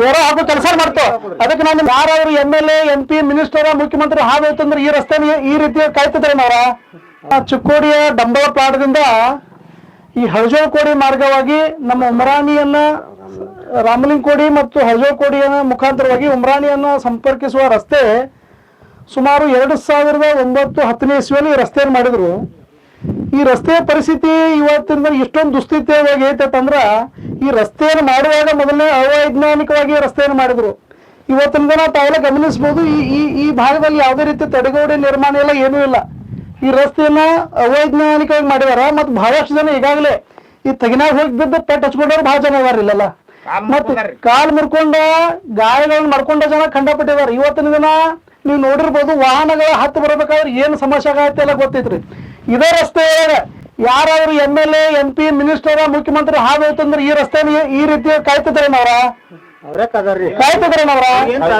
ಬೇರೆ ಹಾಗೂ ಕೆಲಸ ಮಾಡ್ತೋ. ಅದಕ್ಕೆ ನಾನು ಯಾರಾದ್ರು M L A M P minister ಮುಖ್ಯಮಂತ್ರಿ ಹಾದೈತಂದ್ರೆ ಈ ರಸ್ತೆ ಈ ರೀತಿ ಕಾಯ್ತಿದ್ರೆ ನಾವ ಚಿಕ್ಕೋಡಿಯ ಡಂಬಳ ಪ್ಲಾಟದಿಂದ ಈ ಹಳಜೋಳ್ಕೋಡಿ ಮಾರ್ಗವಾಗಿ ನಮ್ಮ ಉಮರಾಣಿಯನ್ನ ರಾಮಲಿಂಗ್ಕೋಡಿ ಮತ್ತು ಹಳಜೋಳ್ಕೋಡಿಯನ್ನ ಮುಖಾಂತರವಾಗಿ ಉಮರಾಣಿಯನ್ನ ಸಂಪರ್ಕಿಸುವ ರಸ್ತೆ ಸುಮಾರು ಎರಡು ಸಾವಿರದ ಒಂಬತ್ತು ಹತ್ತನೇ ಇಸ್ವಿಯಲ್ಲಿ ರಸ್ತೆಯನ್ನು ಮಾಡಿದ್ರು. ಈ ರಸ್ತೆಯ ಪರಿಸ್ಥಿತಿ ಇವತ್ತಿನ ಇಷ್ಟೊಂದು ದುಸ್ಥಿತಿಯಾಗಿ ಐತಂದ್ರ ಈ ರಸ್ತೆಯನ್ನು ಮಾಡುವಾಗ ಮೊದಲನೇ ಅವೈಜ್ಞಾನಿಕವಾಗಿ ರಸ್ತೆಯನ್ನು ಮಾಡಿದ್ರು. ಇವತ್ತಿನ ದಿನ ತಾವೆಲ್ಲ ಗಮನಿಸಬಹುದು ಈ ಈ ಈ ಭಾಗದಲ್ಲಿ ಯಾವುದೇ ರೀತಿ ತಡೆಗೋಡೆ ನಿರ್ಮಾಣ ಎಲ್ಲ ಏನೂ ಇಲ್ಲ. ಈ ರಸ್ತೆಯನ್ನ ಅವೈಜ್ಞಾನಿಕವಾಗಿ ಮಾಡಿದಾರ ಮತ್ತು ಬಹಳಷ್ಟು ಜನ ಈಗಾಗಲೇ ಈ ತಗಿನಾಗ ಹೋಗಿ ಬಿದ್ದು ಪೆಟ್ಟು ಹಚ್ಕೊಂಡವ್ರು ಬಹಳ ಜನ ಇದಾರ ಇಲ್ಲೆಲ್ಲ. ಮತ್ತು ಕಾಲ್ ಮುರ್ಕೊಂಡ ಗಾಯಗಳನ್ನ ಮಾಡ್ಕೊಂಡ ಜನ ಕಂಡಪಟ್ಟಿದಾರೆ ಇವತ್ತಿನ ದಿನ ನೀವು ನೋಡಿರ್ಬೋದು ವಾಹನಗಳ ಹತ್ತು ಬರ್ಬೇಕಾದ್ರೆ ಏನು ಸಮಸ್ಯೆ ಆಗತ್ತೆ ಎಲ್ಲ ಗೊತ್ತೈತ್ರಿ. ಇದೇ ರಸ್ತೆ ಯಾರಾದ್ರು M L A M P minister ಮುಖ್ಯಮಂತ್ರಿ ಹಾದೈತಂದ್ರೆ ಈ ರಸ್ತೆ ಈ ರೀತಿ ಕಾಯ್ತಿದ್ರೇನವ್ರ ಕಾಯ್ತಿದ್ರೇನವ್ರ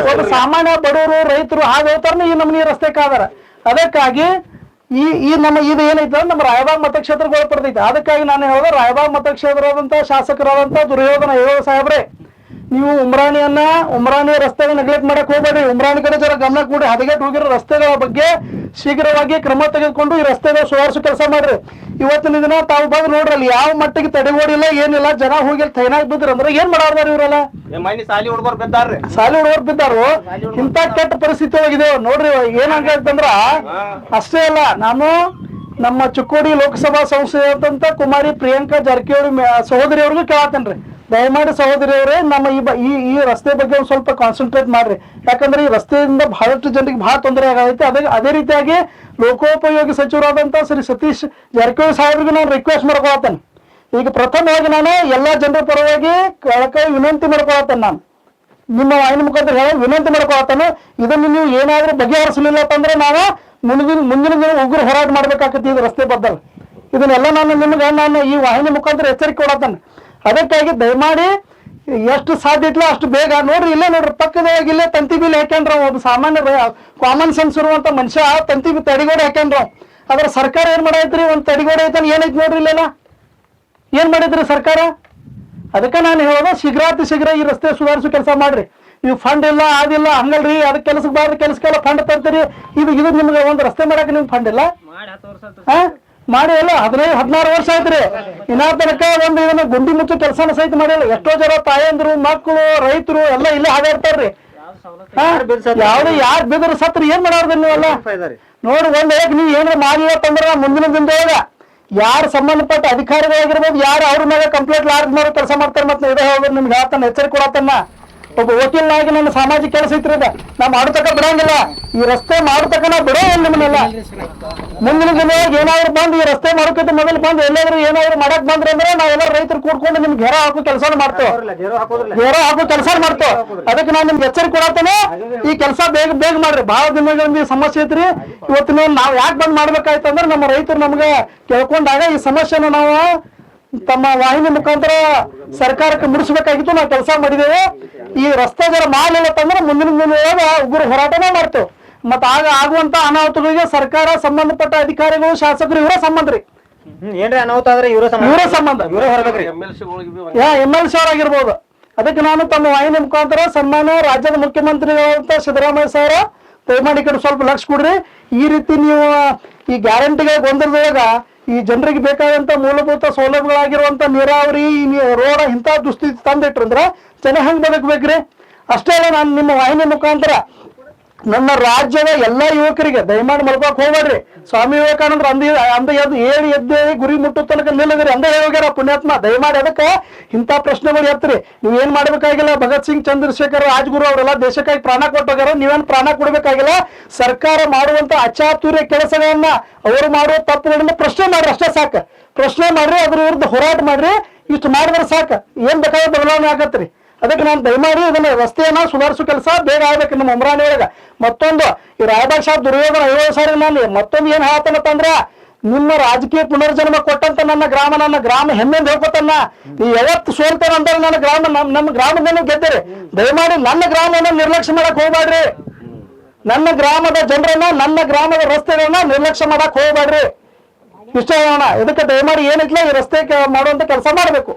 ಒಬ್ಬ ಸಾಮಾನ್ಯ ಬಡವರು ರೈತರು ಹಾದೈತಾರನ ಈ ನಮ್ಮನಿ ರಸ್ತೆ ಕಾದಾರ. ಅದಕ್ಕಾಗಿ ಈ ಈ ನಮ್ಮ ಇದು ಏನೈತೆ ನಮ್ಮ ರಾಯಬಾಗ್ ಮತಕ್ಷೇತ್ರಕ್ಕೆ ಒಳಪಡ್ತೈತೆ ಅದಕ್ಕಾಗಿ ನಾನು ಹೇಳಿದೆ ರಾಯಬಾಗ್ ಮತಕ್ಷೇತ್ರದಂತ ಶಾಸಕರಾದಂತ ದುರ್ಯೋಧನ ಅಯ್ಯೋ ಸಾಹೇಬ್ರೆ ನೀವು ಉಮ್ರಾಣಿಯನ್ನ ಉಮ್ರಾಣಿ ರಸ್ತೆಗೆ ನೆಗ್ಲೆಕ್ಟ್ ಮಾಡಕ್ ಹೋಗ್ಬೇಡಿ ಉಮ್ರಾಣಿ ಕಡೆ ಜರ ಗಮನ ಕೂಡಿ. ಹದಗೆಟ್ ಹೋಗಿರೋ ರಸ್ತೆಗಳ ಬಗ್ಗೆ ಶೀಘ್ರವಾಗಿ ಕ್ರಮ ತೆಗೆದುಕೊಂಡು ಈ ರಸ್ತೆಗಳ ಸುಧಾರಿಸೋ ಕೆಲಸ ಮಾಡ್ರಿ. ಇವತ್ತಿನ ದಿನ ತಾವು ಬಂದ್ ನೋಡ್ರಿ ಅಲ್ಲಿ ಯಾವ ಮಟ್ಟಿಗೆ ತಡೆಗೋಡಿಲ್ಲ ಏನಿಲ್ಲ ಜನ ಹೋಗಿ ಅಲ್ಲಿ ಬಿದ್ರ ಅಂದ್ರೆ ಏನ್ ಮಾಡಾರ್ದಾರ ಇವ್ರಲ್ಲ? ಮೈನಿ ಸಾಲಿ ಹುಡುಗರು ಬಿದ್ದಾರ್ರಿ. ಸಾಲಿ ಹುಡುಗರು ಬಿದ್ದಾರು? ಇಂತ ಕೆಟ್ಟ ಪರಿಸ್ಥಿತಿ ಹೋಗಿದೆ. ನೋಡ್ರಿ ಏನಂತಂದ್ರ ಅಷ್ಟೇ ಅಲ್ಲ ನಾನು ನಮ್ಮ ಚಿಕ್ಕೋಡಿ ಲೋಕಸಭಾ ಸಂಸದಂತ ಕುಮಾರಿ ಪ್ರಿಯಾಂಕಾ ಜಾರಕಿಹೊಳಿ ಸಹೋದರಿ ಅವ್ರಿಗೂ ಕೇಳತ್ತೇನ್ರಿ ದಯಮಾಡಿ ಸಹೋದರಿಯವರೇ ನಮ್ಮ ಈ ಈ ಈ ರಸ್ತೆ ಬಗ್ಗೆ ಒಂದು ಸ್ವಲ್ಪ ಕಾನ್ಸಂಟ್ರೇಟ್ ಮಾಡ್ರಿ. ಯಾಕಂದ್ರೆ ಈ ರಸ್ತೆಯಿಂದ ಬಹಳಷ್ಟು ಜನರಿಗೆ ಬಹಳ ತೊಂದರೆ ಆಗೈತೆ. ಅದೇ ಅದೇ ರೀತಿಯಾಗಿ ಲೋಕೋಪಯೋಗಿ ಸಚಿವರಾದಂತ ಶ್ರೀ ಸತೀಶ್ ಜಾರಕಿಹೊಳಿ ಸಾಹೇಬ್ರಿಗೆ ನಾನು ರಿಕ್ವೆಸ್ಟ್ ಮಾಡ್ಕೊಳತ್ತೇನೆ. ಈಗ ಪ್ರಥಮವಾಗಿ ನಾನು ಎಲ್ಲಾ ಜನರ ಪರವಾಗಿ ಕಳಕಳಿ ವಿನಂತಿ ಮಾಡ್ಕೊಳತ್ತೇನೆ ನಾನು. ನಿಮ್ಮ ವಾಹಿನಿ ಮುಖಾಂತರ ಹೇಳಿ ವಿನಂತಿ ಮಾಡ್ಕೊಳತ್ತಾನೆ. ಇದನ್ನು ನೀವು ಏನಾದರೂ ಬಗೆಹರಿಸಲಿಲ್ಲ ಅಂತಂದ್ರೆ ನಾವು ಮುಂದಿನ ಮುಂದಿನ ದಿನ ಉಗ್ರ ಹೋರಾಟ ಮಾಡ್ಬೇಕಾಗತ್ತೆ ಇದು ರಸ್ತೆ ಬದ್ದಲ್ಲಿ. ಇದನ್ನೆಲ್ಲ ನಾನು ನಿಮ್ಗೆ, ನಾನು ಈ ವಾಹಿನಿ ಮುಖಾಂತರ ಎಚ್ಚರಿಕೆ ಕೊಡತ್ತಾನೆ. ಅದಕ್ಕಾಗಿ ದಯಮಾಡಿ ಎಷ್ಟು ಸಾಧ್ಯ ಇಟ್ಲ ಅಷ್ಟು ಬೇಗ ನೋಡ್ರಿ ಇಲ್ಲೇ ನೋಡ್ರಿ ಪಕ್ಕದಾಗಿ ಇಲ್ಲೇ ತಂತಿ ಬಿಲ್ ಹಾಕ್ಯಂಡ್ರ ಒಬ್ಬ ಸಾಮಾನ್ಯ ಕಾಮನ್ ಸೆನ್ಸ್ ಇರುವಂತ ಮನುಷ್ಯ ತಂತಿ ಬಿ ತಡಿಗೋಡೆ ಹಾಕ್ಯಂಡ್ರ ಅದ್ರ ಸರ್ಕಾರ ಏನ್ ಮಾಡೈತ್ರಿ? ಒಂದ್ ತಡಿಗೋಡೆ ಐತನ್ ಏನೈತಿ ನೋಡ್ರಿ ಇಲ್ಲೆಲ್ಲ? ಏನ್ ಮಾಡಿದ್ರಿ ಸರ್ಕಾರ? ಅದಕ್ಕೆ ನಾನು ಹೇಳೋದು ಶೀಘ್ರಾತಿ ಶೀಘ್ರ ಈ ರಸ್ತೆ ಸುಧಾರಿಸೋ ಕೆಲಸ ಮಾಡ್ರಿ. ನೀವು ಫಂಡ್ ಇಲ್ಲ ಅದಿಲ್ಲ ಹಂಗಲ್ರಿ ಅದಕ್ಕೆ ಕೆಲಸಕ್ಕೆ ಬಾರ್ದು ಕೆಲಸಕ್ಕೆಲ್ಲ ಫಂಡ್ ತರ್ತೀರಿ. ಇದು ಇದು ನಿಮ್ಗೆ ಒಂದು ರಸ್ತೆ ಮಾಡಕ್ಕೆ ನಿಮ್ಗೆ ಫಂಡ್ ಇಲ್ಲ. ಹಾ? ಮಾಡಿ ಅಲ್ಲ ಹದಿನೈದು, ಹದಿನಾರು ವರ್ಷ ಆಯ್ತ್ರಿ. ಇನ್ನ ತನಕ ಒಂದು ಇದನ್ನ ಗುಂಡಿ ಮುಚ್ಚು ಕೆಲಸನ ಸಹಿತ ಮಾಡಿಲ್ಲ. ಎಷ್ಟೋ ಜನ ತಾಯಂದ್ರು, ಮಕ್ಕಳು, ರೈತರು ಎಲ್ಲ ಇಲ್ಲೇ ಹಾಗಾಡ್ತಾರ್ರಿ. ಯಾವ್ದು ಯಾರು ಬಿದ್ರು ಸತ್ರಿ ಏನ್ ಮಾಡೋದ್ರಿ ನೀವೆಲ್ಲ ನೋಡಿ, ಒಂದ್ ಹೇಗ್ ನೀವ್ ಏನಾರ ಮಾಡಿಲ್ಲ ಅಂತಂದ್ರ ಮುಂದಿನ ದಿನದೊಳಗ ಯಾರು ಸಂಬಂಧಪಟ್ಟ ಅಧಿಕಾರಿಗಳಾಗಿರ್ಬೋದು, ಯಾರು ಅವ್ರ ಮೇಲೆ ಕಂಪ್ಲೇಂಟ್ ಲಾರ್ಜ್ ಮಾಡೋ ಕೆಲಸ ಮಾಡ್ತಾರೆ ಮತ್ತೆ ಇದೇ ಹೋಗೋದು ನಿಮ್ಗೆ ಹೇಳ್ತಾನೆ, ಎಚ್ಚರಿಕೆ ಕೊಡತ್ತನ್ನ ಒಬ್ಬ ನಾಯಕ ನನ್ನ ಸಾಮಾಜಿಕ ಕೆಲಸ ಐತ್ರಿ ಅದ ನಾ ಮಾಡತಕ್ಕ ಬಿಡಂಗಿಲ್ಲ. ಈ ರಸ್ತೆ ಮಾಡತಕ್ಕ ನಾ ಬಿಡೋ ನಿಮ್ಮನ್ನೆಲ್ಲ. ಮುಂದಿನ ದಿನ ಏನಾದ್ರು ಬಂದು ಈ ರಸ್ತೆ ಮಾಡೋಕ್ಕಿಂತ ಮೊದಲು ಬಂದು ಎಲ್ಲಾದ್ರೂ ಏನಾದ್ರು ಮಾಡಕ್ ಬಂದ್ರೆ ಅಂದ್ರೆ ನಾವೆಲ್ಲ ರೈತರು ಕೂಡ್ಕೊಂಡು ನಿಮ್ಗೆ ಘೇರ ಹಾಕೋ ಕೆಲಸ ಮಾಡ್ತೇವೆ. ಘೇರ ಹಾಕೋ ಕೆಲಸ ಮಾಡ್ತೇವೆ. ಅದಕ್ಕೆ ನಾನು ನಿಮ್ಗೆ ಎಚ್ಚರಿಕೆ ಕೊಡತ್ತೇನೆ. ಈ ಕೆಲಸ ಬೇಗ ಬೇಗ ಮಾಡ್ರಿ. ಬಹಳ ದಿನಗಳಿಂದ ಈ ಸಮಸ್ಯೆ ಐತ್ರಿ. ಇವತ್ತಿನ ನಾವು ಯಾಕೆ ಬಂದ್ ಮಾಡ್ಬೇಕಾಯ್ತಂದ್ರೆ ನಮ್ಮ ರೈತರು ನಮ್ಗೆ ಕೇಳ್ಕೊಂಡಾಗ ಈ ಸಮಸ್ಯೆನ ನಾವು ತಮ್ಮ ವಾಹಿನಿ ಮುಖಾಂತರ ಸರ್ಕಾರಕ್ಕೆ ಮುಡಿಸ್ಬೇಕಾಗಿತ್ತು ನಾವು ಕೆಲಸ ಮಾಡಿದ್ದೇವೆ. ಈ ರಸ್ತೆ ಜರ ಮಾಡಲಿಲ್ಲ ಅಂತಂದ್ರೆ ಮುಂದಿನ ದಿನದೊಳಗ ಉಗ್ರ ಹೋರಾಟನೇ ಮಾಡ್ತೇವೆ. ಮತ್ತ ಆಗ ಆಗುವಂತ ಅನಾಹುತಗಳಿಗೆ ಸರ್ಕಾರ ಸಂಬಂಧಪಟ್ಟ ಅಧಿಕಾರಿಗಳು ಶಾಸಕರು ಇವರ ಸಂಬಂಧ ರೀ ಏನ್ರಿ ಅನಾಹುತ ಆದ್ರೆ ಇವ್ರ ಇವರ ಸಂಬಂಧ. ಇವರೇ ಹೊರಬೇಕ್ರಿ. ಎಂ ಎಲ್ ಸಿ ಅವರಾಗಿರ್ಬೋದು. ಅದಕ್ಕೆ ನಾನು ತಮ್ಮ ವಾಹಿನಿ ಮುಖಾಂತರ ಸನ್ಮಾನ ರಾಜ್ಯದ ಮುಖ್ಯಮಂತ್ರಿಗಳಾದಂತ ಸಿದ್ದರಾಮಯ್ಯ ಸರ್ ದಯಮಾಡಿ ಕಡೆ ಸ್ವಲ್ಪ ಲಕ್ಷ ಕೊಡ್ರಿ. ಈ ರೀತಿ ನೀವು ಈ ಗ್ಯಾರಂಟಿಗಳ ಗೊಂದಲದೊಳಗ ಈ ಜನರಿಗೆ ಬೇಕಾದಂತ ಮೂಲಭೂತ ಸೌಲಭ್ಯಗಳಾಗಿರುವಂತ ನೀರಾವರಿ ರೋಡ್ ಇಂಥ ದುಸ್ಥಿತಿ ತಂದಿಟ್ರಂದ್ರ ಜನ ಹೆಂಗ್ ಬದುಕ್ಬೇಕ್ರಿ? ಅಷ್ಟೇ ಅಲ್ಲ, ನಾನು ನಿಮ್ಮ ವಾಹಿನಿ ಮುಖಾಂತರ ನನ್ನ ರಾಜ್ಯದ ಎಲ್ಲಾ ಯುವಕರಿಗೆ, ದಯಮಾಡಿ ಮಲ್ಕೋಕ್ ಹೋಗ್ಬೇಡ್ರಿ. ಸ್ವಾಮಿ ವಿವೇಕಾನಂದ್ರ ಅಂದ ಅಂದ ಎದ್ದು ಏಳು ಎದ್ದು ಗುರಿ ಮುಟ್ಟು ತನಕ ನಿಲ್ಲದ್ರಿ ಅಂದ ಹೋಗ್ಯಾರ ಪುಣ್ಯಾತ್ಮ. ದಯಮಾಡಿ ಅದಕ್ಕೆ ಇಂಥ ಪ್ರಶ್ನೆಗಳು ಎತ್ತರಿ ನೀವ್ ಏನ್ ಮಾಡ್ಬೇಕಾಗಿಲ್ಲ? ಭಗತ್ ಸಿಂಗ್, ಚಂದ್ರಶೇಖರ್, ರಾಜ್ಗುರು ಅವರೆಲ್ಲ ದೇಶಕ್ಕಾಗಿ ಪ್ರಾಣ ಕೊಟ್ಟೋಗ್ಯಾರ. ನೀವೇನ್ ಪ್ರಾಣ ಕೊಡ್ಬೇಕಾಗಿಲ್ಲ? ಸರ್ಕಾರ ಮಾಡುವಂತ ಅಚಾತುರ್ಯ ಕೆಲಸಗಳನ್ನ ಅವರು ಮಾಡುವ ತಪ್ಪುಗಳನ್ನ ಪ್ರಶ್ನೆ ಮಾಡ್ರಿ ಅಷ್ಟೇ ಸಾಕು. ಪ್ರಶ್ನೆ ಮಾಡ್ರಿ, ಅದ್ರ ವಿರುದ್ಧ ಹೋರಾಟ ಮಾಡ್ರಿ. ಇಷ್ಟು ಮಾಡಿದ್ರೆ ಸಾಕು. ಏನ್ ಬೇಕಾದ್ರೆ ಬದಲಾವಣೆ ಆಗತ್ರಿ. ಅದಕ್ಕೆ ನಾನು ದಯಮಾಡಿ ಇದನ್ನ ರಸ್ತೆಯನ್ನ ಸುಧಾರಿಸೋ ಕೆಲಸ ಬೇಗ ಆಗ್ಬೇಕು ನಮ್ಮ ಉಮ್ರಾಣಿ ಒಳಗೆ ಮತ್ತೊಂದು, ಈ ರಾಯಬಾಗ್ ಸಾಹೇಬ್ ದುರ್ಯೋಧನ ಐವತ್ತು ಸಾರಿ ನಾನು ಮತ್ತೊಂದು ಏನ್ ಹೇಳ್ತಾನಂತಂದ್ರ ನಿಮ್ಮ ರಾಜಕೀಯ ಪುನರ್ಜನ್ಮ ಕೊಟ್ಟಂತ ನನ್ನ ಗ್ರಾಮ ನನ್ನ ಗ್ರಾಮ ಹೆಮ್ಮೆಂದ ಹೇಳ್ಕೊತನ್ನ ನೀ ಯಾವತ್ತು ಸೋಲ್ತಾರ ಅಂತ ನನ್ನ ಗ್ರಾಮ ನಮ್ಮ ಗ್ರಾಮದನ್ನು ಗೆದ್ದರೆ. ದಯಮಾಡಿ ನನ್ನ ಗ್ರಾಮವನ್ನು ನಿರ್ಲಕ್ಷ್ಯ ಮಾಡಕ್ ಹೋಗ್ಬೇಡ್ರಿ. ನನ್ನ ಗ್ರಾಮದ ಜನರನ್ನ, ನನ್ನ ಗ್ರಾಮದ ರಸ್ತೆಗಳನ್ನ ನಿರ್ಲಕ್ಷ್ಯ ಮಾಡಕ್ ಹೋಗ್ಬೇಡ್ರಿ. ಇಷ್ಟ ಇದಕ್ಕೆ ದಯಮಾಡಿ ಏನಿಲ್ಲ, ಈ ರಸ್ತೆ ಮಾಡುವಂತ ಕೆಲಸ ಮಾಡಬೇಕು.